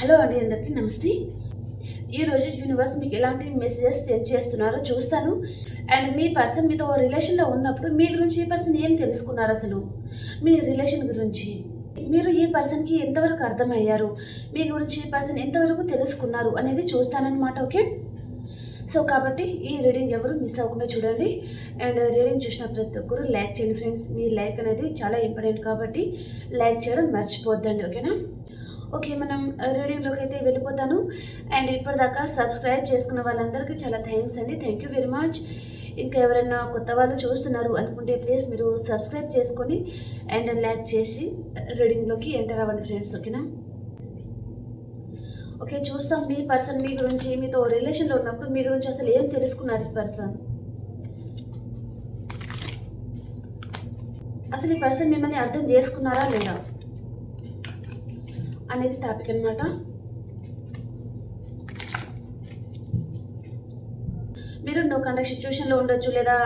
Hello అండి అందరికీ నమస్తే. ఈరోజు యూనివర్స్ మీకు ఎలాంటి మెసేజెస్ సెండ్ చేస్తున్నారో చూస్తాను. అండ్ మీ పర్సన్ మీతో రిలేషన్లో ఉన్నప్పుడు మీ గురించి ఈ పర్సన్ ఏం తెలుసుకున్నారు అసలు? మీ రిలేషన్ గురించి. మీరు ఈ పర్సన్కి ఎంతవరకు అర్థమయ్యారు? మీ గురించి ఈ పర్సన్ ఎంతవరకు తెలుసుకున్నారు అనేది చూస్తానన్నమాట ఓకే? సో కాబట్టి ఈ రీడింగ్ ఎవరు మిస్ అవ్వకుండా చూడండి. అండ్ రీడింగ్ చూసిన ప్రతి ఒక్కరు లైక్ చేయండి ఫ్రెండ్స్ మీ లైక్ అనేది చాలా ఇంపార్టెంట్ కాబట్టి లైక్ చేయడం మర్చిపోద్దండి ఓకేనా? ఓకే మనం రీడింగ్లోకి అయితే వెళ్ళిపోతాను. అండ్ ఇప్పటిదాకా సబ్స్క్రైబ్ చేసుకున్న వాళ్ళందరికీ చాలా థ్యాంక్స్ అండి. Thank you very much. ఇంకా ఎవరైనా కొత్త వాళ్ళు చూస్తున్నారు అనుకుంటే ప్లీజ్ మీరు సబ్స్క్రైబ్ చేసుకొని అండ్ లైక్ చేసి రీడింగ్లోకి ఎంటర్ అవ్వండి ఫ్రెండ్స్ ఓకేనా? ఓకే చూస్తాం మీ పర్సన్ మీ గురించి మీతో రిలేషన్లో ఉన్నప్పుడు మీ గురించి అసలు ఏం తెలుసుకున్నారు ఈ పర్సన్? అసలు ఈ పర్సన్ మిమ్మల్ని అర్థం చేసుకున్నారా లేదా? అనేది టాపిక్ అనమాట మీరు నో కండక్ట్ సిచ్యువేషన్లో ఉండొచ్చు లేదా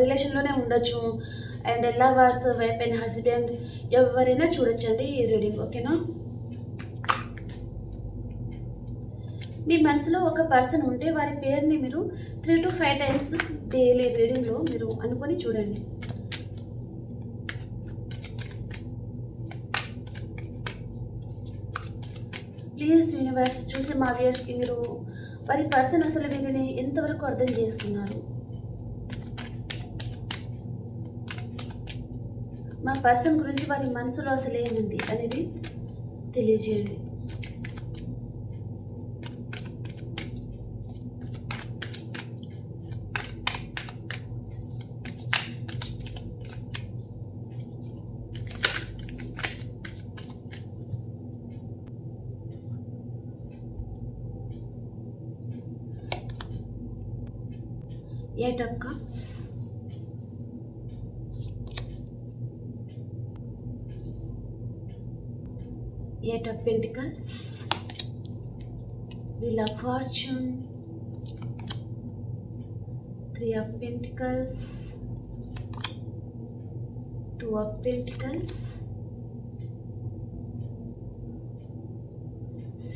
రిలేషన్లోనే ఉండొచ్చు. And lovers wife and husband ఎవరైనా చూడొచ్చండి ఈ రీడింగ్ ఓకేనా? మీ మనసులో ఒక పర్సన్ ఉంటే వారి పేరుని మీరు three to five times daily రీడింగ్లో మీరు అనుకొని చూడండి. ప్లీజ్ యూనివర్స్ చూసి మా వ్యూయర్స్కి మీరు వారి పర్సన్ అసలు వీరిని ఎంతవరకు అర్థం చేసుకున్నారు. మా పర్సన్ గురించి వారి మనసులో అసలు ఏముంది అనేది తెలియజేయండి.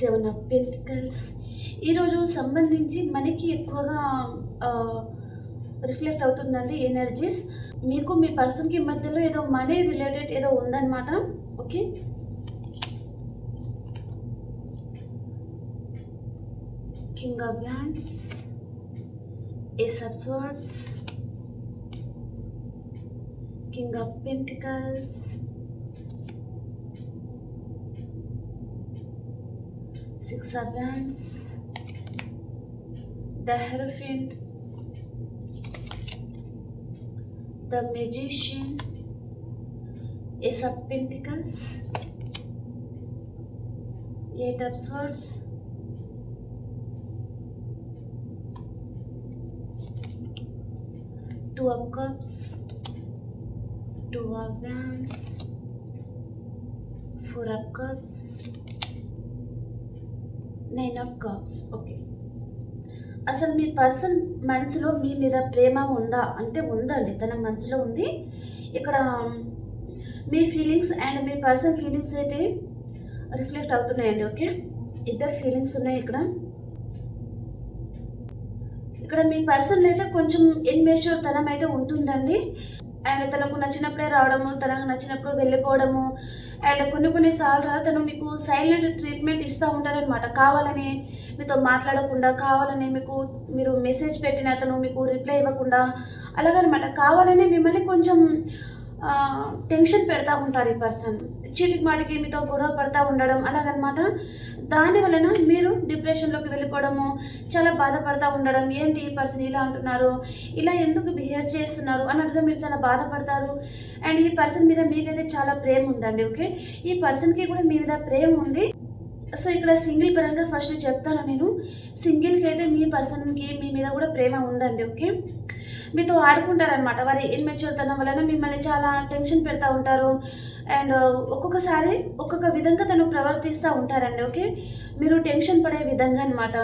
సెవెన్ ఆఫ్ పెంటికల్స్ ఈరోజు సంబంధించి మనకి ఎక్కువగా రిఫ్లెక్ట్ అవుతుందండి ఎనర్జీస్. మీకు మీ పర్సన్కి మధ్యలో ఏదో మనీ రిలేటెడ్ ఏదో ఉందన్నమాట okay? King of wands ace of swords king of pentacles six serpents the Hierophant, the Magician, Ace of Pentacles, Eight of Swords, Two of Cups, Two of Wands, Four of Cups, నేను of okay అసలు మీ person మనసులో మీ మీద ప్రేమ ఉందా? అంటే ఉందండి తన మనసులో ఉంది. ఇక్కడ um, మీ ఫీలింగ్స్ అండ్ మీ పర్సన్ ఫీలింగ్స్ అయితే రిఫ్లెక్ట్ అవుతున్నాయండి. ఓకే ఇద్దరు ఫీలింగ్స్ ఉన్నాయి ఇక్కడ. ఇక్కడ మీ పర్సన్ అయితే కొంచెం ఇన్మెచ్యూర్ తనం అయితే ఉంటుందండి. అండ్ తనకు నచ్చినప్పుడే రావడము తనకు నచ్చినప్పుడు వెళ్ళిపోవడము అండ్ కొన్ని కొన్ని సార్లు తను మీకు సైలెంట్ ట్రీట్మెంట్ ఇస్తూ ఉంటారనమాట కావాలని మీతో మాట్లాడకుండా కావాలని మీకు మీరు మెసేజ్ పెట్టిన అతను మీకు రిప్లై ఇవ్వకుండా అలాగనమాట. కావాలని మిమ్మల్ని కొంచెం టెన్షన్ పెడతా ఉంటారు ఈ పర్సన్ చీటికి మాటికి మీతో గొడవ పడతా ఉండడం అలాగనమాట. దాని వలన మీరు డిప్రెషన్లోకి వెళ్ళిపోవడము చాలా బాధపడతా ఉండడం ఏంటి ఈ పర్సన్ ఇలా అంటున్నారు ఇలా ఎందుకు బిహేవ్ చేస్తున్నారు అన్నట్టుగా మీరు చాలా బాధపడతారు. అండ్ ఈ పర్సన్ మీద మీకైతే చాలా ప్రేమ ఉందండి ఓకే? ఈ పర్సన్కి కూడా మీ మీద ప్రేమ ఉంది. సో ఇక్కడ సింగిల్ పరంగా ఫస్ట్ చెప్తాను నేను. సింగిల్కి అయితే మీ పర్సన్కి మీ మీద కూడా ప్రేమ ఉందండి ఓకే? మీతో ఆడుకుంటారనమాట వారి ఇన్మెచ్యూర్తనం వలన మిమ్మల్ని చాలా టెన్షన్ పెడతా ఉంటారు. అండ్ ఒక్కొక్కసారి ఒక్కొక్క విధంగా తను ప్రవర్తిస్తూ ఉంటారండి ఓకే? మీరు టెన్షన్ పడే విధంగా అనమాట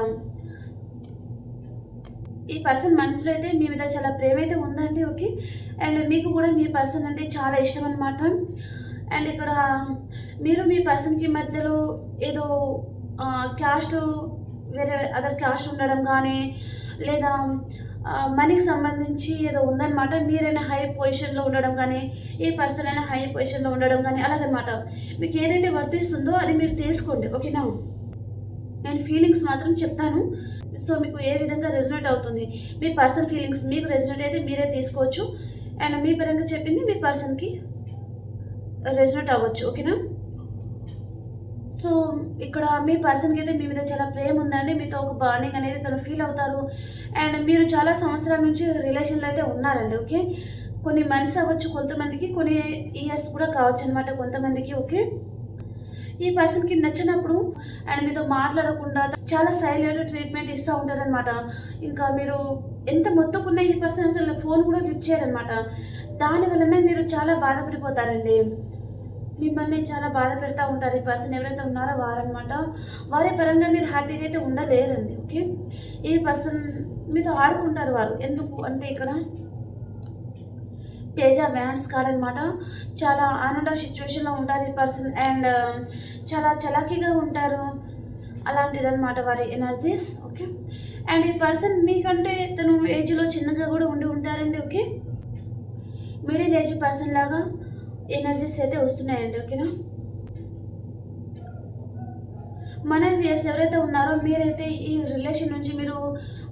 ఈ పర్సన్ మనసులో అయితే మీ మీద చాలా ప్రేమ అయితే ఉందండి ఓకే? అండ్ మీకు కూడా మీ పర్సన్ అంటే చాలా ఇష్టం అనమాట అండ్ ఇక్కడ మీరు మీ పర్సన్కి మధ్యలో ఏదో క్యాస్ట్ వేరే అదర్ క్యాస్ట్ ఉండడం కానీ లేదా మనీకి సంబంధించి ఏదో ఉందన్నమాట. మీరైనా హై పొజిషన్లో ఉండడం కానీ ఏ పర్సన్ అయినా హై పొజిషన్లో ఉండడం కానీ అలాగనమాట మీకు ఏదైతే వర్తిస్తుందో అది మీరు తీసుకోండి. ఓకేనా నేను ఫీలింగ్స్ మాత్రం చెప్తాను. సో మీకు ఏ విధంగా రెజనేట్ అవుతుంది? మీ పర్సన్ ఫీలింగ్స్ మీకు రెజనేట్ అయితే మీరే తీసుకోవచ్చు. అండ్ మీ పరంగా చెప్పింది మీ పర్సన్కి రెజనేట్ అవ్వచ్చు. ఓకేనా సో ఇక్కడ మీ పర్సన్కి అయితే మీ మీద చాలా ప్రేమ ఉందండి. మీతో ఒక బాండింగ్ అనేది తను ఫీల్ అవుతారు. అండ్ మీరు చాలా సంవత్సరాల నుంచి రిలేషన్లో అయితే ఉన్నారండి ఓకే? కొన్ని మంత్స్ అవ్వచ్చు కొంతమందికి కొన్ని ఇయర్స్ కూడా కావచ్చు అనమాట కొంతమందికి ఓకే? ఈ పర్సన్కి నచ్చినప్పుడు అండ్ మీతో మాట్లాడకుండా చాలా సైలెంట్ ట్రీట్మెంట్ ఇస్తూ ఉంటారనమాట ఇంకా మీరు ఎంత మొత్తుకున్న ఈ పర్సన్ అసలు ఫోన్ కూడా లిఫ్ట్ చేయరనమాట దాని వలన మీరు చాలా బాధపడిపోతారండి. మిమ్మల్ని చాలా బాధ పెడతా ఉంటారు ఈ పర్సన్ ఎవరైతే ఉన్నారో వారనమాట వారి పరంగా మీరు హ్యాపీగా అయితే ఉండలేరండి ఓకే? ఈ పర్సన్ మీతో ఆడుకుంటారు వారు ఎందుకు? అంటే ఇక్కడ పేజా బ్యాండ్స్ కాడనమాట చాలా ఆనంద సిచ్యువేషన్లో ఉంటారు ఈ పర్సన్. అండ్ um, చాలా చలాకీగా ఉంటారు. అలాంటిదన్నమాట వారి ఎనర్జీస్ ఓకే అండ్ ఈ పర్సన్ మీకంటే తను ఏజ్లో చిన్నగా కూడా ఉండి ఉంటారండి ఓకే మిడిల్ ఏజ్ పర్సన్ లాగా ఎనర్జీస్ అయితే వస్తున్నాయండి ఓకేనా మన వ్యూయర్స్ ఎవరైతే ఉన్నారో మీరైతే ఈ రిలేషన్ నుంచి మీరు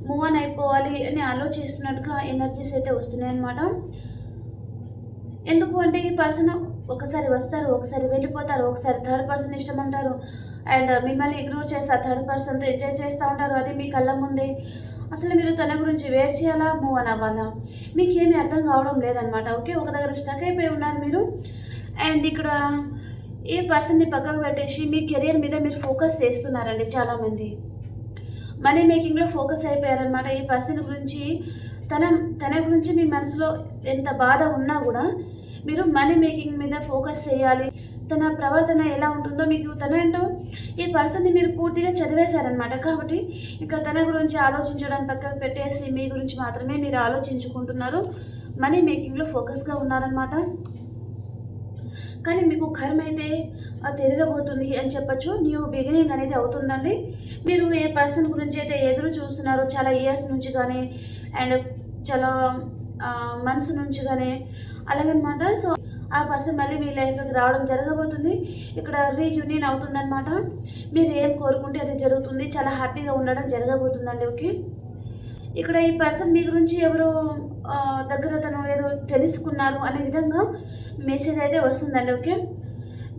మూవ్ ఆన్ అయిపోవాలి అని ఆలోచిస్తున్నట్టుగా ఎనర్జీస్ అయితే వస్తున్నాయి అనమాట ఎందుకు అంటే ఈ పర్సన్ ఒకసారి వస్తారు ఒకసారి వెళ్ళిపోతారు ఒకసారి థర్డ్ పర్సన్ ఇష్టం అంటారు అండ్ మిమ్మల్ని ఇగ్నోర్ చేస్తారు థర్డ్ పర్సన్తో ఎంజాయ్ చేస్తూ ఉంటారు. అది మీ కళ్ళ ముందే. అసలు మీరు తన గురించి వెయిట్ చేయాలా మూవ్ అని అవ్వాలా? మీకు ఏమీ అర్థం కావడం లేదనమాట ఓకే ఒక దగ్గర స్టక్ అయిపోయి ఉన్నారు మీరు. అండ్ ఇక్కడ ఈ పర్సన్ని పక్కకు పెట్టేసి మీ కెరియర్ మీద మీరు ఫోకస్ చేస్తున్నారండి చాలామంది. మనీ మేకింగ్లో ఫోకస్ అయిపోయారనమాట ఈ పర్సన్ గురించి తన తన గురించి మీ మనసులో ఎంత బాధ ఉన్నా కూడా మీరు మనీ మేకింగ్ మీద ఫోకస్ చేయాలి. తన ప్రవర్తన ఎలా ఉంటుందో మీకు తన ఏంటో ఈ పర్సన్ని మీరు పూర్తిగా చదివేశారనమాట కాబట్టి ఇంకా తన గురించి ఆలోచించడం పక్కకు పెట్టేసి మీ గురించి మాత్రమే మీరు ఆలోచించుకుంటున్నారు. మనీ మేకింగ్లో ఫోకస్గా ఉన్నారనమాట కానీ మీకు కర్మ అయితే తిరగబోతుంది అని చెప్పొచ్చు. న్యూ బిగినింగ్ అనేది అవుతుందండి. మీరు ఏ పర్సన్ గురించి అయితే ఎదురు చూస్తున్నారో చాలా ఇయర్స్ నుంచి కానీ అండ్ చాలా మనసు నుంచి కానీ అలాగనమాట. సో ఆ పర్సన్ మళ్ళీ మీ లైఫ్లోకి రావడం జరగబోతుంది. ఇక్కడ రీయూనియన్ అవుతుందన్నమాట మీరు ఏం కోరుకుంటే అది జరుగుతుంది. చాలా హ్యాపీగా ఉండడం జరగబోతుందండి ఓకే? ఇక్కడ ఈ పర్సన్ మీ గురించి ఎవరో దగ్గర తను ఏదో తెలుసుకున్నారు అనే విధంగా మెసేజ్ అయితే వస్తుందండి ఓకే?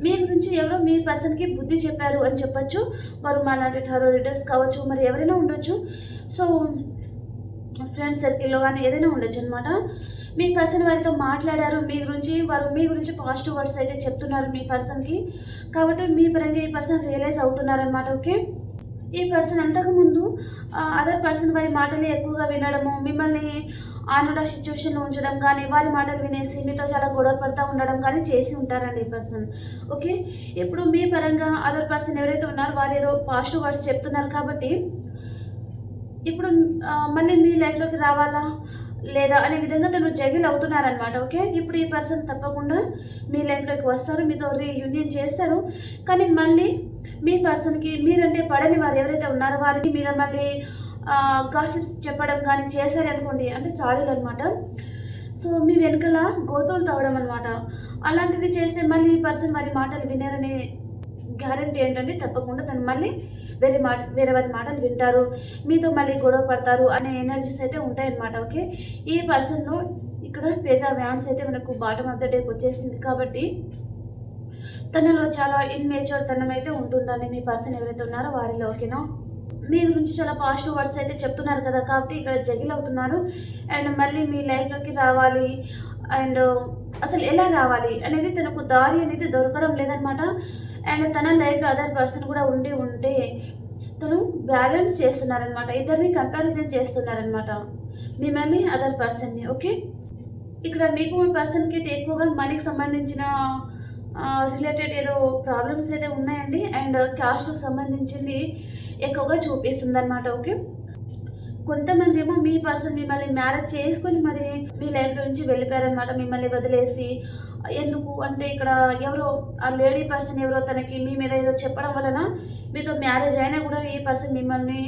మీ గురించి ఎవరో మీ పర్సన్కి బుద్ధి చెప్పారు అని చెప్పచ్చు. వారు మాలాంటి టారో రీడర్స్ కావచ్చు మరి ఎవరైనా ఉండొచ్చు. సో ఫ్రెండ్స్ సర్కిల్లో కానీ ఏదైనా ఉండొచ్చు అనమాట మీ పర్సన్ వారితో మాట్లాడారు మీ గురించి వారు మీ గురించి పాజిటివ్ వర్డ్స్ అయితే చెప్తున్నారు మీ పర్సన్కి. కాబట్టి మీ పరంగా ఈ పర్సన్ రియలైజ్ అవుతున్నారనమాట ఓకే? ఈ పర్సన్ అంతకుముందు అదర్ పర్సన్ వారి మాటలే ఎక్కువగా వినడము మిమ్మల్ని ఆనుడ సిచ్యువేషన్లో ఉంచడం కానీ వారి మాటలు వినేసి మీతో చాలా గొడవ పడుతూ ఉండడం కానీ చేసి ఉంటారండి ఈ పర్సన్ ఓకే ఇప్పుడు మీ పరంగా అదర్ పర్సన్ ఎవరైతే ఉన్నారో వారు ఏదో పాజిటివ్ వర్డ్స్ చెప్తున్నారు కాబట్టి ఇప్పుడు మళ్ళీ మీ లైఫ్లోకి రావాలా లేదా అనే విధంగా తను జగిల్ అవుతున్నారనమాట ఓకే ఇప్పుడు ఈ పర్సన్ తప్పకుండా మీ లైఫ్లోకి వస్తారు మీతో రీయూనియన్ చేస్తారు. కానీ మళ్ళీ మీ పర్సన్కి మీరంటే పడని వారు ఎవరైతే ఉన్నారో వారికి మీద మళ్ళీ గాసిప్స్ చెప్పడం కానీ చేశారనుకోండి అంటే చాడీలు అనమాట సో మీ వెనకాల గోతులు తవ్వడం అనమాట అలాంటిది చేస్తే మళ్ళీ ఈ పర్సన్ మరి మాటలు వినరనే గ్యారంటీ ఏంటంటే తప్పకుండా తను మళ్ళీ వేరే మాట వేరే వారి మాటలు వింటారు. మీతో మళ్ళీ గొడవ పడతారు అనే ఎనర్జీస్ అయితే ఉంటాయన్నమాట ఓకే? ఈ పర్సన్లో ఇక్కడ పేజా వ్యాన్స్ అయితే మనకు బాటమ్ ఆఫ్ ద డేకి వచ్చేసింది కాబట్టి తనలో చాలా ఇన్మేచర్ తనం అయితే ఉంటుందండి మీ పర్సన్ ఎవరైతే ఉన్నారో వారిలో ఓకేనా? మీ గురించి చాలా పాజిటివ్ వర్డ్స్ అయితే చెప్తున్నారు కదా కాబట్టి ఇక్కడ జగిల్ అవుతున్నారు అండ్ మళ్ళీ మీ లైఫ్లోకి రావాలి. అండ్ అసలు ఎలా రావాలి అనేది తనకు దారి అనేది దొరకడం లేదనమాట అండ్ తన లైఫ్లో అదర్ పర్సన్ కూడా ఉండి ఉంటే తను బ్యాలెన్స్ చేస్తున్నారనమాట ఇద్దరిని కంపారిజన్ చేస్తున్నారనమాట మిమ్మల్ని అదర్ పర్సన్ని ఓకే? ఇక్కడ మీకు మీ పర్సన్కి అయితే ఎక్కువగా మనీకి సంబంధించిన రిలేటెడ్ ఏదో ప్రాబ్లమ్స్ అయితే ఉన్నాయండి. అండ్ క్యాస్ట్కి సంబంధించింది ఎక్కువగా చూపిస్తుంది అనమాట ఓకే? కొంతమంది ఏమో మీ పర్సన్ మిమ్మల్ని మ్యారేజ్ చేసుకొని మరి మీ లైఫ్ నుంచి వెళ్ళిపోయారనమాట మిమ్మల్ని వదిలేసి. ఎందుకు? అంటే ఇక్కడ ఎవరో ఆ లేడీ పర్సన్ ఎవరో తనకి మీ మీద ఏదో చెప్పడం వలన మీతో మ్యారేజ్ అయినా కూడా ఈ పర్సన్ మిమ్మల్ని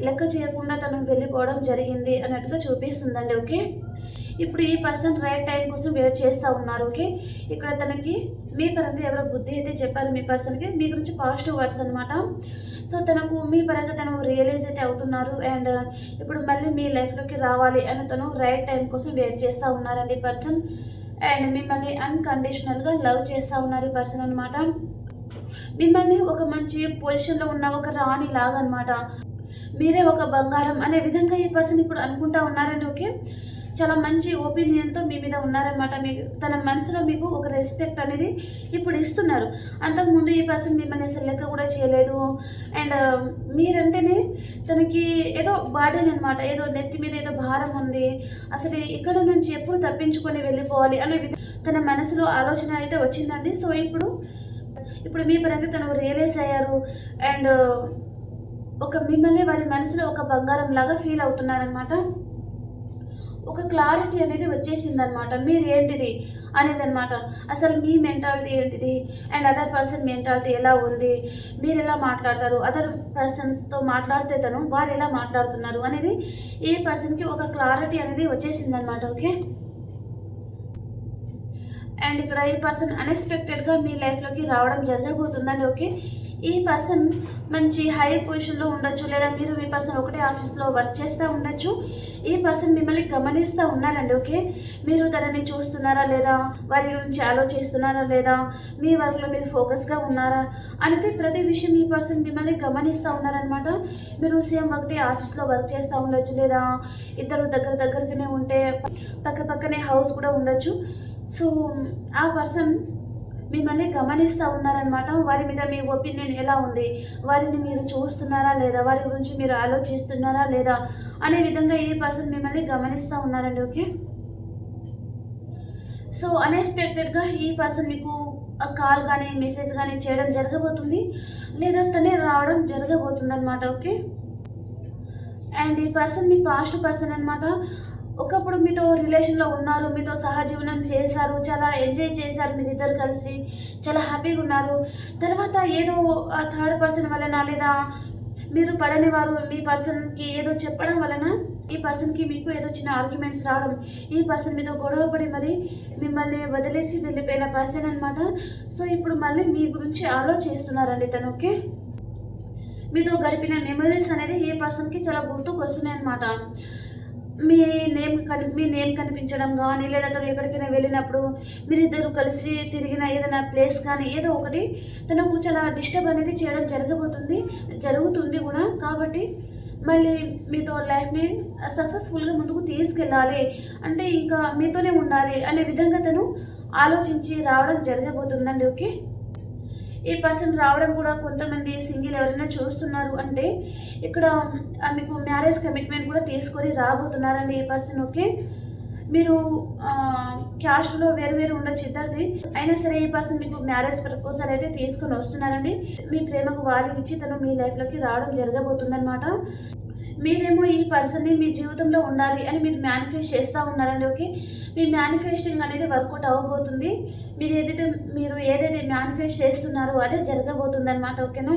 లెక్క చేయకుండా తనకు వెళ్ళిపోవడం జరిగింది అన్నట్టుగా చూపిస్తుందండి ఓకే? ఇప్పుడు ఈ పర్సన్ రైట్ టైం కోసం వెయిట్ చేస్తూ ఉన్నారు ఓకే? ఇక్కడ తనకి మీ పరంగా ఎవరో బుద్ధి అయితే చెప్పారు మీ పర్సన్కి మీ గురించి పాజిటివ్ వర్డ్స్ అనమాట సో తనకు మీ పరంగా తను రియలైజ్ అయితే అవుతున్నారు. అండ్ uh, ఇప్పుడు మళ్ళీ మీ లైఫ్లోకి రావాలి అని తను రైట్ టైం కోసం వెయిట్ చేస్తూ ఉన్నారండి పర్సన్ అండ్ మిమ్మల్ని అన్కండిషనల్గా లవ్ చేస్తూ ఉన్నారు ఈ పర్సన్ అనమాట మిమ్మల్ని ఒక మంచి పొజిషన్లో ఉన్న ఒక రాణి లాగా అనమాట మీరే ఒక బంగారం అనే విధంగా ఈ పర్సన్ ఇప్పుడు అనుకుంటా ఉన్నారండి ఓకే చాలా మంచి ఒపీనియన్తో మీ మీద ఉన్నారనమాట మీకు తన మనసులో మీకు ఒక రెస్పెక్ట్ అనేది ఇప్పుడు ఇస్తున్నారు. అంతకుముందు ఈ పర్సన్ మిమ్మల్ని అసలు లెక్క కూడా చేయలేదు. అండ్ మీరంటేనే తనకి ఏదో బాడీని అనమాట ఏదో నెత్తి మీద ఏదో భారం ఉంది. అసలు ఇక్కడ నుంచి ఎప్పుడు తప్పించుకొని వెళ్ళిపోవాలి అనే తన మనసులో ఆలోచన అయితే వచ్చిందండి. సో ఇప్పుడు ఇప్పుడు మీ పరంగా తను రియలైజ్ అయ్యారు. అండ్ ఒక మిమ్మల్ని వారి మనసులో ఒక బంగారం లాగా ఫీల్ అవుతున్నారనమాట ఒక క్లారిటీ అనేది వచ్చేసింది అనమాట మీరు ఏంటిది అనేది అనమాట అసలు మీ మెంటాలిటీ ఏంటిది? అండ్ అదర్ పర్సన్ మెంటాలిటీ ఎలా ఉంది? మీరు ఎలా మాట్లాడతారు అదర్ పర్సన్స్తో మాట్లాడితే తను వారు ఎలా మాట్లాడుతున్నారు? అనేది ఏ పర్సన్కి ఒక క్లారిటీ అనేది వచ్చేసింది అనమాట ఓకే? అండ్ ఇక్కడ ఈ పర్సన్ అన్ఎక్స్పెక్టెడ్గా మీ లైఫ్లోకి రావడం జరగబోతుందండి ఓకే? ఈ పర్సన్ మంచి హై పొజిషన్లో ఉండొచ్చు లేదా మీరు మీ పర్సన్ ఒకటే ఆఫీస్లో వర్క్ చేస్తూ ఉండొచ్చు. ఈ పర్సన్ మిమ్మల్ని గమనిస్తూ ఉన్నారండి ఓకే మీరు తనని చూస్తున్నారా లేదా? వారి గురించి ఆలోచిస్తున్నారా లేదా? మీ వర్క్లో మీరు ఫోకస్గా ఉన్నారా? అనేది ప్రతి విషయం ఈ పర్సన్ మిమ్మల్ని గమనిస్తూ ఉన్నారనమాట మీరు సేమ్ ఒకటి ఆఫీస్లో వర్క్ చేస్తూ ఉండొచ్చు లేదా ఇద్దరు దగ్గర దగ్గరగానే ఉంటే పక్క పక్కనే హౌస్ కూడా ఉండొచ్చు. సో ఆ పర్సన్ మిమ్మల్ని గమనిస్తూ ఉన్నారనమాట వారి మీద మీ ఒపీనియన్ ఎలా ఉంది? వారిని మీరు చూస్తున్నారా లేదా? వారి గురించి మీరు ఆలోచిస్తున్నారా లేదా? అనే విధంగా ఈ పర్సన్ మిమ్మల్ని గమనిస్తూ ఉన్నారండి ఓకే? సో అన్ఎక్స్పెక్టెడ్గా ఈ పర్సన్ మీకు కాల్ కానీ మెసేజ్ కానీ చేయడం జరగబోతుంది లేదా తనే రావడం జరగబోతుంది అనమాట ఓకే? అండ్ ఈ పర్సన్ మీ పాస్ట్ పర్సన్ అనమాట ఒకప్పుడు మీతో రిలేషన్లో ఉన్నారు మీతో సహజీవనం చేశారు చాలా ఎంజాయ్ చేశారు మీరు ఇద్దరు కలిసి చాలా హ్యాపీగా ఉన్నారు. తర్వాత ఏదో థర్డ్ పర్సన్ వలన లేదా మీరు పడని వారు మీ పర్సన్కి ఏదో చెప్పడం వలన ఈ పర్సన్కి మీకు ఏదో చిన్న ఆర్గ్యుమెంట్స్ రావడం ఈ పర్సన్ మీతో గొడవ పడి మరి మిమ్మల్ని వదిలేసి వెళ్ళిపోయిన పర్సన్ అనమాట సో ఇప్పుడు మళ్ళీ మీ గురించి ఆలోచిస్తున్నారండి తను ఓకే? మీతో గడిపిన మెమరీస్ అనేది ఈ పర్సన్కి చాలా గుర్తుకు వస్తున్నాయి అనమాట మీ నేమ్ కని మీ నేమ్ కనిపించడం కానీ లేదా తను ఎక్కడికైనా వెళ్ళినప్పుడు మీరిద్దరు కలిసి తిరిగిన ఏదైనా ప్లేస్ కానీ ఏదో ఒకటి తనకు చాలా డిస్టర్బ్ అనేది చేయడం జరగబోతుంది జరుగుతుంది కూడా. కాబట్టి మళ్ళీ మీతో లైఫ్ని సక్సెస్ఫుల్గా ముందుకు తీసుకెళ్ళాలి అంటే ఇంకా మీతోనే ఉండాలి అనే విధంగా తను ఆలోచించి రావడం జరగబోతుందండి ఓకే? ఈ పర్సన్ రావడం కూడా కొంతమంది సింగిల్ ఎవరైనా చూస్తున్నారు అంటే ఇక్కడ మీకు మ్యారేజ్ కమిట్మెంట్ కూడా తీసుకొని రాబోతున్నారండి ఈ పర్సన్ ఓకే మీరు క్యాస్ట్లో వేరు వేరు ఉండొచ్చు ఇద్దరిది. అయినా సరే ఈ పర్సన్ మీకు మ్యారేజ్ ప్రపోజల్ అయితే తీసుకొని వస్తున్నారండి. మీ ప్రేమకు వాల్యూ ఇచ్చి తను మీ లైఫ్లోకి రావడం జరగబోతుందన్నమాట. మీరేమో ఈ పర్సన్ని మీ జీవితంలో ఉండాలి అని మీరు మేనిఫెస్ట్ చేస్తూ ఉన్నారండి ఓకే మీ మేనిఫెస్టింగ్ అనేది వర్కౌట్ అవ్వబోతుంది మీరు ఏదైతే మీరు ఏదైతే మేనిఫెస్ట్ చేస్తున్నారో అదే జరగబోతుంది అనమాట ఓకేనా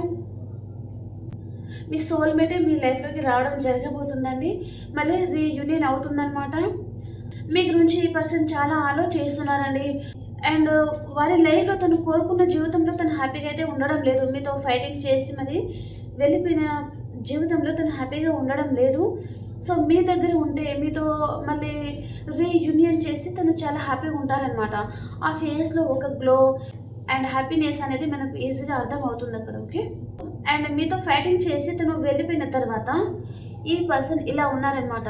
మీ సోల్మేటే మీ లైఫ్లోకి రావడం జరగబోతుందండి. మళ్ళీ రీయూనియన్ అవుతుందన్నమాట. మీ గురించి ఈ పర్సన్ చాలా ఆలోచిస్తున్నారండి అండ్ వారి లైఫ్లో తను కోరుకున్న జీవితంలో తను హ్యాపీగా అయితే ఉండడం లేదు. మీతో ఫైటింగ్ చేసి మరి వెళ్ళిపోయిన జీవితంలో తను హ్యాపీగా ఉండడం లేదు. సో మీ దగ్గర ఉంటే మీతో మళ్ళీ రీయూనియన్ చేసి తను చాలా హ్యాపీగా ఉంటారనమాట ఆ ఫేస్లో ఒక గ్లో అండ్ హ్యాపీనెస్ అనేది మనకు ఈజీగా అర్థం అవుతుంది అక్కడ ఓకే అండ్ మీతో ఫైటింగ్ చేసి తను వెళ్ళిపోయిన తర్వాత ఈ పర్సన్ ఇలా ఉన్నారనమాట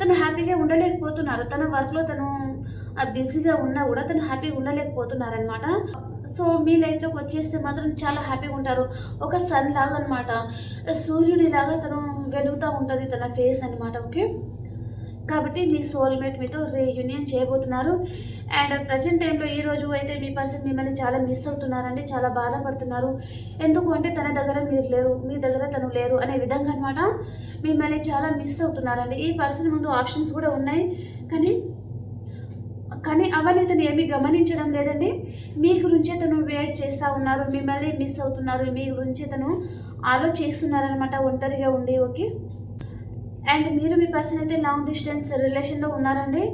తను హ్యాపీగా ఉండలేకపోతున్నారు. తన వర్క్లో తను బిజీగా ఉన్నా కూడా తను హ్యాపీగా ఉండలేకపోతున్నారనమాట సో మీ లైఫ్లోకి వచ్చేస్తే మాత్రం చాలా హ్యాపీగా ఉంటారు. ఒక సన్ లాగా అనమాట సూర్యుడి లాగా తను వెలుగుతూ ఉంటుంది తన ఫేస్ అనమాట ఓకే కాబట్టి మీ సోల్మేట్ మీతో రీయూనియన్ చేయబోతున్నారు. అండ్ ప్రజెంట్ టైంలో ఈ రోజు అయితే మీ పర్సన్ మిమ్మల్ని చాలా మిస్ అవుతున్నారండి చాలా బాధపడుతున్నారు. ఎందుకు అంటే తన దగ్గర మీరు లేరు మీ దగ్గర తను లేరు అనే విధంగా అనమాట మిమ్మల్ని చాలా మిస్ అవుతున్నారండి. ఈ పర్సన్ ముందు ఆప్షన్స్ కూడా ఉన్నాయి కానీ కానీ అవన్నీ తను ఏమీ గమనించడం లేదండి. మీ గురించే తను వెయిట్ చేస్తూ ఉన్నారు మిమ్మల్ని మిస్ అవుతున్నారు మీ గురించే తను ఆలోచిస్తున్నారనమాట ఒంటరిగా ఉండి ఓకే? అండ్ మీరు మీ పర్సన్ అయితే లాంగ్ డిస్టెన్స్ రిలేషన్లో ఉన్నారండి.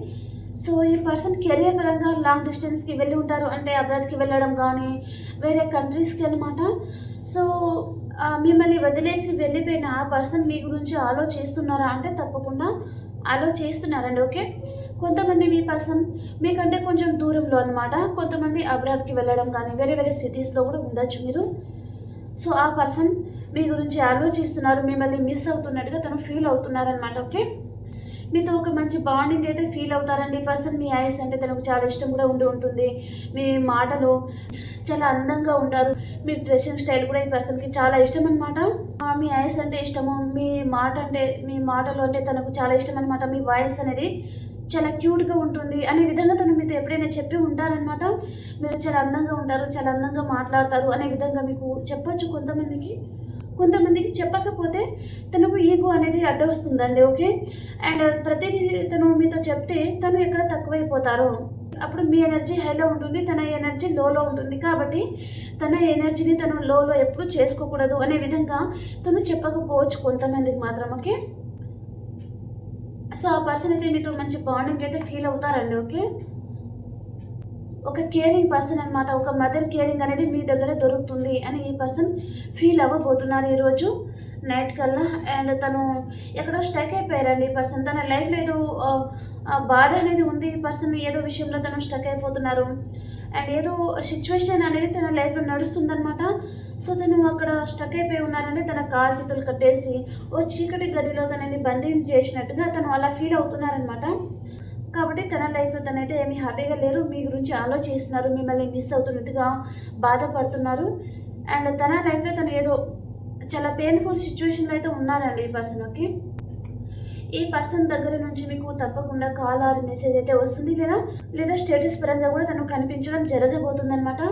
సో ఈ పర్సన్ కెరియర్ పరంగా లాంగ్ డిస్టెన్స్కి వెళ్ళి ఉంటారు. అంటే అబ్రాడ్కి వెళ్ళడం కానీ వేరే కంట్రీస్కి అనమాట సో మిమ్మల్ని వదిలేసి వెళ్ళిపోయిన ఆ పర్సన్ మీ గురించి ఆలోచిస్తున్నారా అంటే తప్పకుండా ఆలోచిస్తున్నారండి ఓకే? కొంతమంది మీ పర్సన్ మీకంటే కొంచెం దూరంలో అనమాట కొంతమంది అబ్రాడ్కి వెళ్ళడం కానీ వేరే వేరే సిటీస్లో కూడా ఉండొచ్చు మీరు. సో ఆ పర్సన్ మీ గురించి ఆలోచిస్తున్నారు మిమ్మల్ని మిస్ అవుతున్నట్టుగా తను ఫీల్ అవుతున్నారనమాట ఓకే? మీతో ఒక మంచి బాండింగ్ అయితే ఫీల్ అవుతారండి. ఈ పర్సన్ మీ ఐస్ అంటే తనకు చాలా ఇష్టం కూడా ఉండి ఉంటుంది. మీ మాటలు చాలా అందంగా ఉంటారు. మీ డ్రెస్సింగ్ స్టైల్ కూడా ఈ పర్సన్కి చాలా ఇష్టం అనమాట మీ ఐస్ అంటే ఇష్టము. మీ మాట అంటే మీ మాటలు అంటే తనకు చాలా ఇష్టం అనమాట మీ వాయిస్ అనేది చాలా క్యూట్గా ఉంటుంది. అనే విధంగా తను మీతో ఎప్పుడైనా చెప్పి ఉంటారనమాట మీరు చాలా అందంగా ఉంటారు చాలా అందంగా మాట్లాడతారు అనే విధంగా మీకు చెప్పొచ్చు కొంతమందికి. కొంతమందికి చెప్పకపోతే తనకు ఈగో అనేది అడ్డొస్తుందండి ఓకే? అండ్ ప్రతిదీ తను మీతో చెప్తే తను ఎక్కడ తక్కువైపోతారు. అప్పుడు మీ ఎనర్జీ హైలో ఉంటుంది తన ఎనర్జీ లోలో ఉంటుంది. కాబట్టి తన ఎనర్జీని తను లోలో ఎప్పుడు చేసుకోకూడదు అనే విధంగా తను చెప్పకపోవచ్చు కొంతమందికి మాత్రం ఓకే? సో ఆ పర్సన్ అయితే మీతో మంచి బాండింగ్ అయితే ఫీల్ అవుతారండి ఓకే? ఒక కేరింగ్ పర్సన్ అన్నమాట. ఒక మదర్ కేరింగ్ అనేది మీ దగ్గర దొరుకుతుంది అని ఈ పర్సన్ ఫీల్ అవ్వబోతున్నారు ఈరోజు నైట్ కల్లా. అండ్ తను ఎక్కడో స్టక్ అయిపోయారండి ఈ పర్సన్ తన లైఫ్లో ఏదో బాధ అనేది ఉంది ఈ పర్సన్ ఏదో విషయంలో తను స్టక్ అయిపోతున్నారు. అండ్ ఏదో సిచ్యువేషన్ అనేది తన లైఫ్లో నడుస్తుందనమాట సో తను అక్కడ స్టక్ అయిపోయి ఉన్నారని తన కాలు చేతులు కట్టేసి ఓ చీకటి గదిలో తనని బంధించేసినట్టుగా తను అలా ఫీల్ అవుతున్నారనమాట కాబట్టి తన లైఫ్లో తనైతే ఏమీ హ్యాపీగా లేరు. మీ గురించి ఆలోచిస్తున్నారు మిమ్మల్ని మిస్ అవుతున్నట్టుగా బాధపడుతున్నారు. అండ్ తన లైఫ్లో తను ఏదో చాలా పెయిన్ఫుల్ సిచ్యువేషన్లో అయితే ఉన్నారండి ఈ పర్సన్ ఓకే ఈ పర్సన్ దగ్గర నుంచి మీకు తప్పకుండా కాల్ ఆర్ మెసేజ్ అయితే వస్తుంది. లేదా లేదా స్టేటస్ పరంగా కూడా తను కనిపించడం జరగబోతుంది అనమాట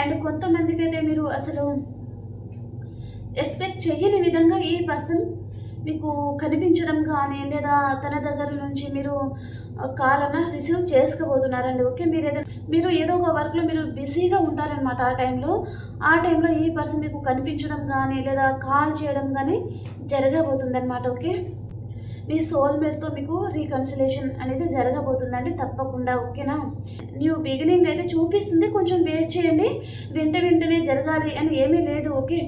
అండ్ కొంతమందికి అయితే మీరు అసలు ఎక్స్పెక్ట్ చేయని విధంగా ఈ పర్సన్ మీకు కనిపించడం కానీ లేదా తన దగ్గర నుంచి మీరు కాల్ అన్న రిసీవ్ చేసుకోబోతున్నారండి. ఓకే మీరు ఏదైనా మీరు ఏదో ఒక వర్క్లో మీరు బిజీగా ఉంటారనమాట ఆ టైంలో. ఆ టైంలో ఈ పర్సన్ మీకు కనిపించడం కానీ లేదా కాల్ చేయడం కానీ జరగబోతుంది అనమాట ఓకే? మీ సోల్మేట్తో మీకు రీకన్సిలేషన్ అనేది జరగబోతుందండి తప్పకుండా ఓకేనా? న్యూ బిగినింగ్ అయితే చూపిస్తుంది. కొంచెం వెయిట్ చేయండి. వెంట వెంటనే జరగాలి అని ఏమీ లేదు ఓకే?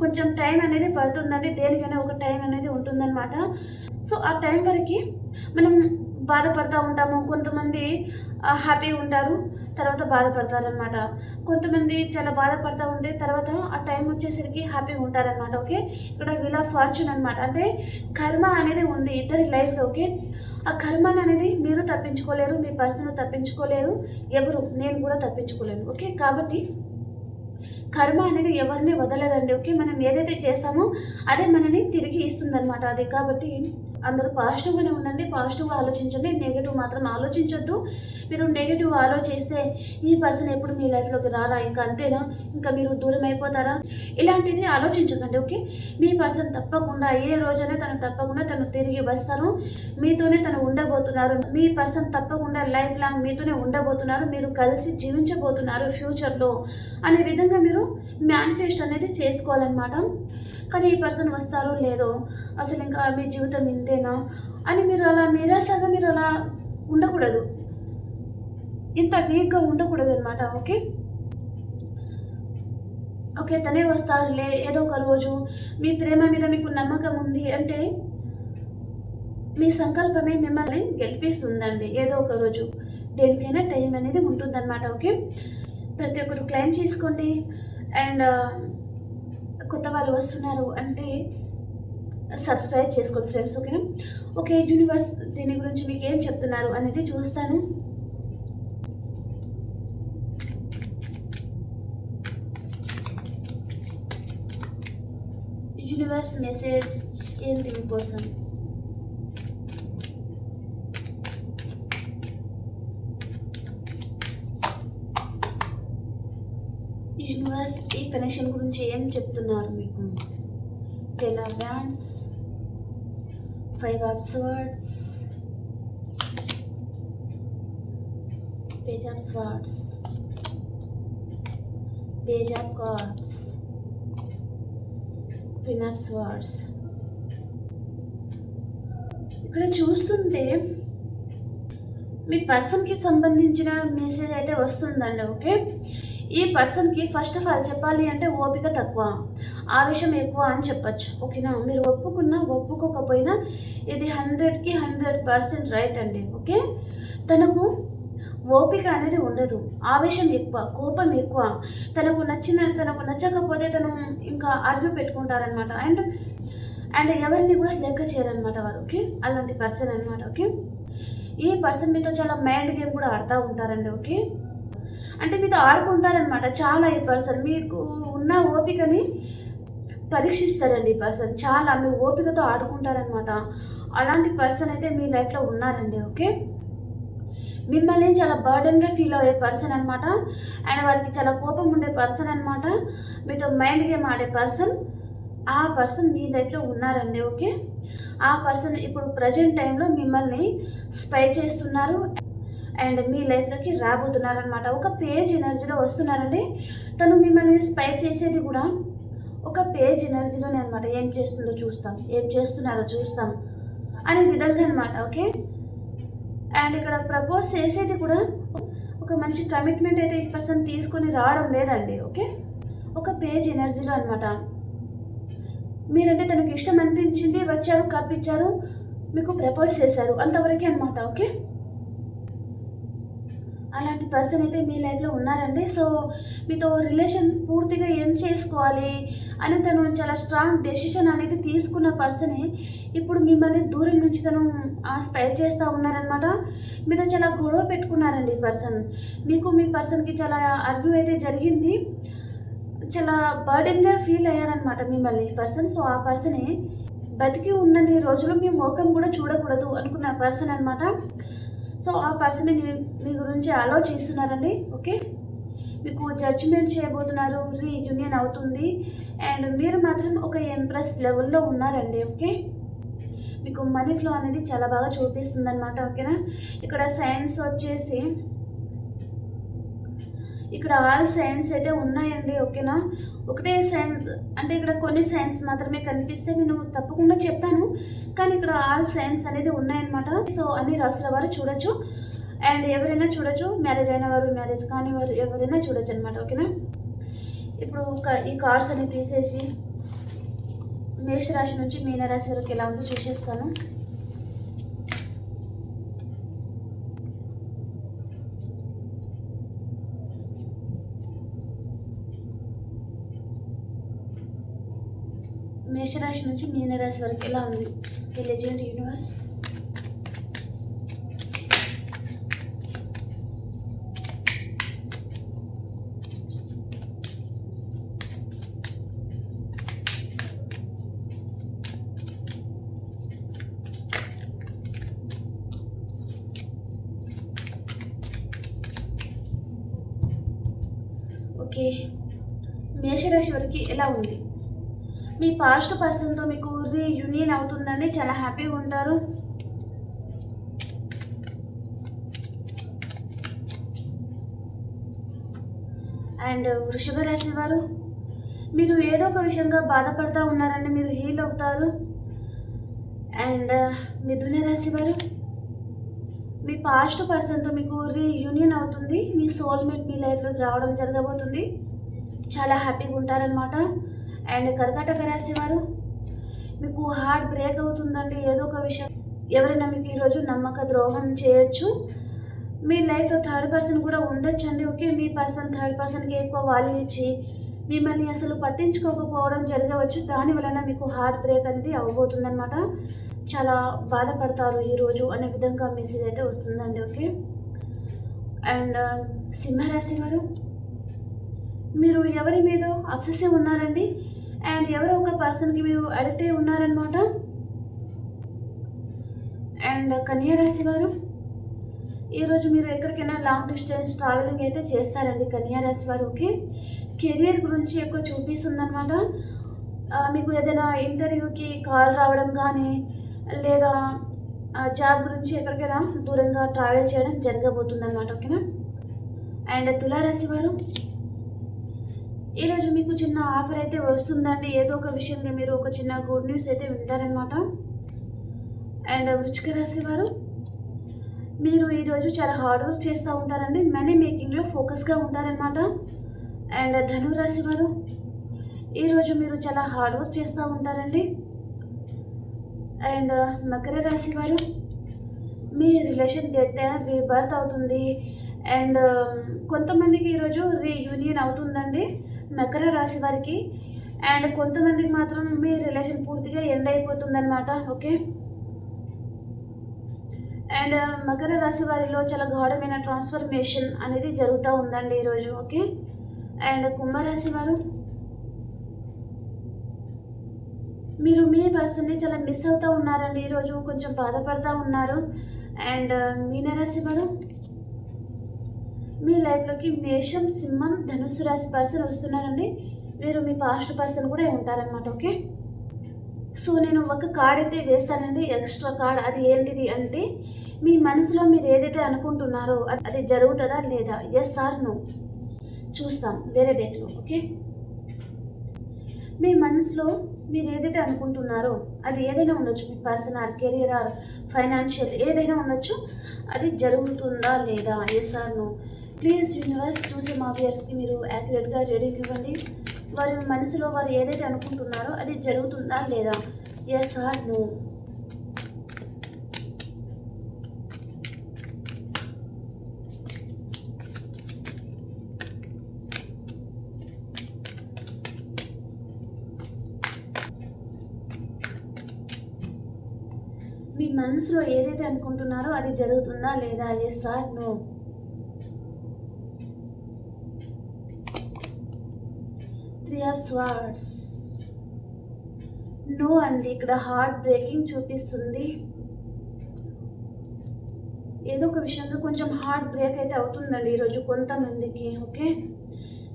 కొంచెం టైం అనేది పడుతుందండి. దేనికైనా ఒక టైం అనేది ఉంటుందన్నమాట. సో ఆ టైం వరకు మనం బాధపడుతూ ఉంటాము. కొంతమంది హ్యాపీగా ఉంటారు తర్వాత బాధపడతారనమాట కొంతమంది చాలా బాధపడతా ఉంటే తర్వాత ఆ టైం వచ్చేసరికి హ్యాపీగా ఉంటారనమాట ఓకే? ఇక్కడ వీల్ ఆఫ్ ఫార్చ్యూన్ అనమాట అంటే కర్మ అనేది ఉంది ఇద్దరి లైఫ్లో ఓకే? ఆ కర్మని అనేది మీరు తప్పించుకోలేరు మీ పర్సన్ తప్పించుకోలేరు ఎవరు? నేను కూడా తప్పించుకోలేను ఓకే? కాబట్టి కర్మ అనేది ఎవరిని వదలదండి ఓకే? మనం ఏదైతే చేస్తామో అదే మనని తిరిగి ఇస్తుందన్నమాట అది. కాబట్టి అందరూ పాజిటివ్గానే ఉండండి పాజిటివ్గా ఆలోచించండి నెగిటివ్ మాత్రం ఆలోచించొద్దు. మీరు నెగిటివ్ ఆలోచిస్తే ఈ పర్సన్ ఎప్పుడు మీ లైఫ్లోకి రారా? ఇంకా అంతేనా? ఇంకా మీరు దూరం అయిపోతారా? ఇలాంటిది ఆలోచించకండి ఓకే? మీ పర్సన్ తప్పకుండా ఏ రోజైనా తను తప్పకుండా తను తిరిగి వస్తారు. మీతోనే తను ఉండబోతున్నారు. మీ పర్సన్ తప్పకుండా లైఫ్ లాంగ్ మీతోనే ఉండబోతున్నారు. మీరు కలిసి జీవించబోతున్నారు ఫ్యూచర్లో. అనే విధంగా మీరు మేనిఫెస్ట్ అనేది చేసుకోవాలన్నమాట. కానీ ఈ పర్సన్ వస్తారో లేదో అసలు ఇంకా మీ జీవితం ఇంతేనా అని మీరు అలా నిరాశగా మీరు అలా ఉండకూడదు. ఇంత వీక్గా ఉండకూడదు అనమాట ఓకే? ఓకే తనే వస్తారులే ఏదో ఒక రోజు మీ ప్రేమ మీద మీకు నమ్మకం ఉంది అంటే మీ సంకల్పమే మిమ్మల్ని గెలిపిస్తుందండి ఏదో ఒక రోజు. దేనికైనా టైం అనేది ఉంటుందన్నమాట ఓకే? ప్రతి ఒక్కరు క్లైమ్ చేసుకోండి. అండ్ కొత్త వాళ్ళు వస్తున్నారు అంటే సబ్స్క్రైబ్ చేసుకోండి ఫ్రెండ్స్ ఓకేనా ఓకే యూనివర్స్ దీని గురించి మీకు ఏం చెప్తున్నారు అనేది చూస్తాను. యూనివర్స్ మెసేజ్ ఏంటి మీకోసం యూనివర్స్ ఈ కనెక్షన్ గురించి ఏం చెప్తున్నారు మీకు? Ten of wands five of swords page of swords page of cards queen of swords ఇక్కడ చూస్తుంటే మీ పర్సన్కి సంబంధించిన మెసేజ్ అయితే వస్తుందండి ఓకే ఈ పర్సన్కి ఫస్ట్ ఆఫ్ ఆల్ చెప్పాలి అంటే ఓపిక తక్కువ ఆవేశం ఎక్కువ అని చెప్పచ్చు. ఓకేనా? మీరు ఒప్పుకున్నా ఒప్పుకోకపోయినా ఇది హండ్రెడ్కి హండ్రెడ్ పర్సెంట్ రైట్ అండి. ఓకే? తనకు ఓపిక అనేది ఉండదు. ఆవేశం ఎక్కువ కోపం ఎక్కువ. తనకు నచ్చిన తనకు నచ్చకపోతే తను ఇంకా అరుగు పెట్టుకుంటారనమాట అండ్ అండ్ ఎవరిని కూడా లెక్క చేయరనమాట వారు. ఓకే? అలాంటి పర్సన్ అనమాట ఓకే? ఈ పర్సన్ మీతో చాలా మైండ్ గేమ్ కూడా ఆడుతూ ఉంటారండి. ఓకే? అంటే మీతో ఆడుకుంటారనమాట చాలా ఈ పర్సన్ మీకు ఉన్న ఓపికని పరీక్షిస్తారండి ఈ పర్సన్ చాలా మీ ఓపికతో ఆడుకుంటారనమాట అలాంటి పర్సన్ అయితే మీ లైఫ్లో ఉన్నారండి ఓకే? మిమ్మల్ని చాలా బర్డన్గా ఫీల్ అయ్యే పర్సన్ అనమాట అండ్ వారికి చాలా కోపం ఉండే పర్సన్ అనమాట మీతో మైండ్ గేమ్ ఆడే పర్సన్ ఆ పర్సన్ మీ లైఫ్లో ఉన్నారండి ఓకే? ఆ పర్సన్ ఇప్పుడు ప్రజెంట్ టైంలో మిమ్మల్ని స్పై చేస్తున్నారు. అండ్ మీ లైఫ్లోకి రాబోతున్నారనమాట ఒక పేజ్ ఎనర్జీలో వస్తున్నారండి. తను మిమ్మల్ని స్పై చేసేది కూడా ఒక పేజ్ ఎనర్జీలోనే అనమాట ఏం చేస్తుందో చూస్తాం. ఏం చేస్తున్నారో చూస్తాం అనే విధంగా అనమాట ఓకే? అండ్ ఇక్కడ ప్రపోజ్ చేసేది కూడా ఒక మంచి కమిట్మెంట్ అయితే ఈ పర్సన్ తీసుకొని రావడం లేదండి. ఓకే? ఒక పేజ్ ఎనర్జీలో అనమాట మీరంటే తనకు ఇష్టం అనిపించింది వచ్చారు కప్పించారు మీకు ప్రపోజ్ చేశారు అంతవరకే అనమాట ఓకే? అలాంటి పర్సన్ అయితే మీ లైఫ్లో ఉన్నారండి. సో మీతో రిలేషన్ పూర్తిగా ఏం చేసుకోవాలి అని తను చాలా స్ట్రాంగ్ డెసిషన్ అనేది తీసుకున్న పర్సనే ఇప్పుడు మిమ్మల్ని దూరం నుంచి తను స్పైర్ చేస్తూ ఉన్నారనమాట మీతో చాలా గొడవ పెట్టుకున్నారండి ఈ పర్సన్ మీకు మీ పర్సన్కి చాలా అర్గ్యూ అయితే జరిగింది. చాలా బర్డెన్గా ఫీల్ అయ్యారనమాట మిమ్మల్ని ఈ పర్సన్ సో ఆ పర్సనే బతికి ఉన్నన్ని రోజులు మీ ముఖం కూడా చూడకూడదు అనుకున్న పర్సన్ అనమాట సో ఆ పర్సన్ మీ మీ గురించి ఆలోచిస్తున్నారండి ఓకే మీకు జడ్జిమెంట్ చేయబోతున్నారు రీయూనియన్ అవుతుంది అండ్ మీరు మాత్రం ఒక ఎంప్రెస్ లెవెల్లో ఉన్నారండి ఓకే మీకు మనీ ఫ్లో అనేది చాలా బాగా చూపిస్తుంది అనమాట ఓకేనా ఇక్కడ సైన్స్ వచ్చేసి ఇక్కడ ఆల్ సైన్స్ అయితే ఉన్నాయండి ఓకేనా? ఒకటే సైన్స్ అంటే ఇక్కడ కొన్ని సైన్స్ మాత్రమే కనిపిస్తే నేను తప్పకుండా చెప్తాను. కానీ ఇక్కడ ఆల్ సైన్స్ అనేది ఉన్నాయన్నమాట. సో అన్ని రాసుల వారు చూడొచ్చు. అండ్ ఎవరైనా చూడొచ్చు మ్యారేజ్ అయిన వారు మ్యారేజ్ కాని వారు ఎవరైనా చూడొచ్చు అనమాట ఓకేనా? ఇప్పుడు క- ఈ కార్డ్స్ అన్ని తీసేసి మేషరాశి నుంచి మీనరాశి వరకు ఎలా ఉందో చూసేస్తాను. మేషరాశి నుంచి మీనరాశి వరకు ఎలా ఉంది? తెలియజేయండి యూనివర్స్ ఓకే మేషరాశి వరకు ఎలా ఉంది? మీ పాస్ట్ పర్సన్తో మీకు రీయూనియన్ అవుతుందండి చాలా హ్యాపీగా ఉంటారు. అండ్ వృషభ రాశి వారు మీరు ఏదో ఒక విషయంగా బాధపడతా ఉన్నారండి మీరు హీల్ అవుతారు. అండ్ మిథున రాశి వారు మీ పాస్ట్ పర్సన్తో మీకు రీయూనియన్ అవుతుంది. మీ సోల్మేట్ మీ లైఫ్లోకి రావడం జరగబోతుంది. చాలా హ్యాపీగా ఉంటారనమాట అండ్ కర్కాటక రాశి వారు మీకు హార్ట్ బ్రేక్ అవుతుందండి ఏదో ఒక విషయం. ఎవరైనా మీకు ఈరోజు నమ్మక ద్రోహం చేయొచ్చు. మీ లైఫ్లో థర్డ్ పర్సన్ కూడా ఉండొచ్చండి ఓకే? మీ పర్సన్ థర్డ్ పర్సన్కి ఎక్కువ వాల్యూ ఇచ్చి మిమ్మల్ని అసలు పట్టించుకోకపోవడం జరగవచ్చు. దాని వలన మీకు హార్ట్ బ్రేక్ అనేది అవ్వబోతుందన్నమాట. చాలా బాధపడతారు ఈరోజు అనే విధంగా మెసేజ్ అయితే వస్తుందండి ఓకే? అండ్ సింహరాశి వారు మీరు ఎవరి మీద అబ్సెసివ్ ఉన్నారండి? అండ్ ఎవరో ఒక పర్సన్కి మీరు అడిక్ట్ అయి ఉన్నారనమాట అండ్ కన్యా రాశి వారు ఈరోజు మీరు ఎక్కడికైనా లాంగ్ డిస్టెన్స్ ట్రావెలింగ్ అయితే చేస్తారండి కన్యా రాశి వారు ఓకే కెరియర్ గురించి ఎక్కువ చూపిస్తుందనమాట మీకు ఏదైనా ఇంటర్వ్యూకి కాల్ రావడం కానీ లేదా జాబ్ గురించి ఎక్కడికైనా దూరంగా ట్రావెల్ చేయడం జరగబోతుంది అనమాట ఓకేనా? అండ్ తులారాశి వారు ఈరోజు మీకు చిన్న ఆఫర్ అయితే వస్తుందండి. ఏదో ఒక విషయంగా మీరు ఒక చిన్న గుడ్ న్యూస్ అయితే వింటారనమాట అండ్ వృచ్చిక రాశి వారు మీరు ఈరోజు చాలా హార్డ్ వర్క్ చేస్తూ ఉంటారండి. మనీ మేకింగ్లో ఫోకస్గా ఉంటారనమాట అండ్ ధనురాశి వారు ఈరోజు మీరు చాలా హార్డ్ వర్క్ చేస్తూ ఉంటారండి. అండ్ మకర రాశి వారు మీ రిలేషన్ డెత్ రీబర్త్ అవుతుంది. అండ్ కొంతమందికి ఈరోజు రీయూనియన్ అవుతుందండి. మకర రాశి వారికి అండ్ కొంతమందికి మాత్రం మీ రిలేషన్ పూర్తిగా ఎండ్ అయిపోతుందన్నమాట ఓకే? అండ్ మకర రాశి వారిలో చాలా గాఢమైన ట్రాన్స్ఫర్మేషన్ అనేది జరుగుతూ ఉందండి ఈరోజు ఓకే? అండ్ కుంభరాశి వారు మీరు మీ పర్సన్ని చాలా మిస్ అవుతూ ఉన్నారండి ఈరోజు కొంచెం బాధపడతా ఉన్నారు. అండ్ మీనరాశి వారు మీ లైఫ్లోకి మేషం సింహం ధనుసు రాశి పర్సన్ వస్తున్నారండి. మీరు మీ పాస్ట్ పర్సన్ కూడా ఉంటారనమాట ఓకే సో నేను ఒక కార్డ్ అయితే వేస్తానండి ఎక్స్ట్రా కార్డ్ అది ఏంటిది అంటే మీ మనసులో మీరు ఏదైతే అనుకుంటున్నారో అది- అది జరుగుతుందా లేదా? ఎస్ ఆర్ నో చూస్తాం వేరే డేట్లో ఓకే మీ మనసులో మీరు ఏదైతే అనుకుంటున్నారో అది ఏదైనా ఉండొచ్చు. మీ పర్సనల్ కెరీర్ ఆర్ ఫైనాన్షియల్ ఏదైనా ఉండొచ్చు. అది జరుగుతుందా లేదా? Yes or no please universe చూసే మా వ్యూయర్స్కి మీరు యాక్యురేట్గా రీడింగ్ ఇవ్వండి. వారి మనసులో వారు ఏదైతే అనుకుంటున్నారో అది జరుగుతుందా లేదా? ఎస్ ఆర్ నో మీ మనసులో ఏదైతే అనుకుంటున్నారో అది జరుగుతుందా లేదా? Yes or no three of swords no అండి ఇక్కడ హార్ట్ బ్రేకింగ్ చూపిస్తుంది. ఏదో ఒక విషయంగా కొంచెం హార్ట్ బ్రేక్ అయితే అవుతుందండి ఈరోజు కొంతమందికి ఓకే?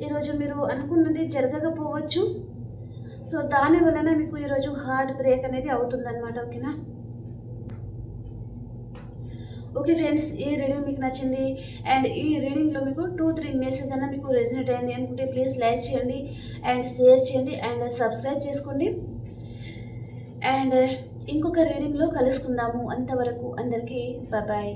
ఈరోజు మీరు అనుకున్నది జరగకపోవచ్చు. సో దాని వలన మీకు ఈరోజు హార్ట్ బ్రేక్ అనేది అవుతుందన్నమాట ఓకేనా? ఓకే ఫ్రెండ్స్ ఈ రీడింగ్ మీకు నచ్చింది. అండ్ ఈ రీడింగ్లో మీకు టూ త్రీ మెసేజ్ అన్న మీకు రెజినేట్ అయింది అనుకుంటే ప్లీజ్ లైక్ చేయండి అండ్ షేర్ చేయండి అండ్ సబ్స్క్రైబ్ చేసుకోండి. అండ్ ఇంకొక రీడింగ్లో కలుసుకుందాము. అంతవరకు అందరికీ బాయ్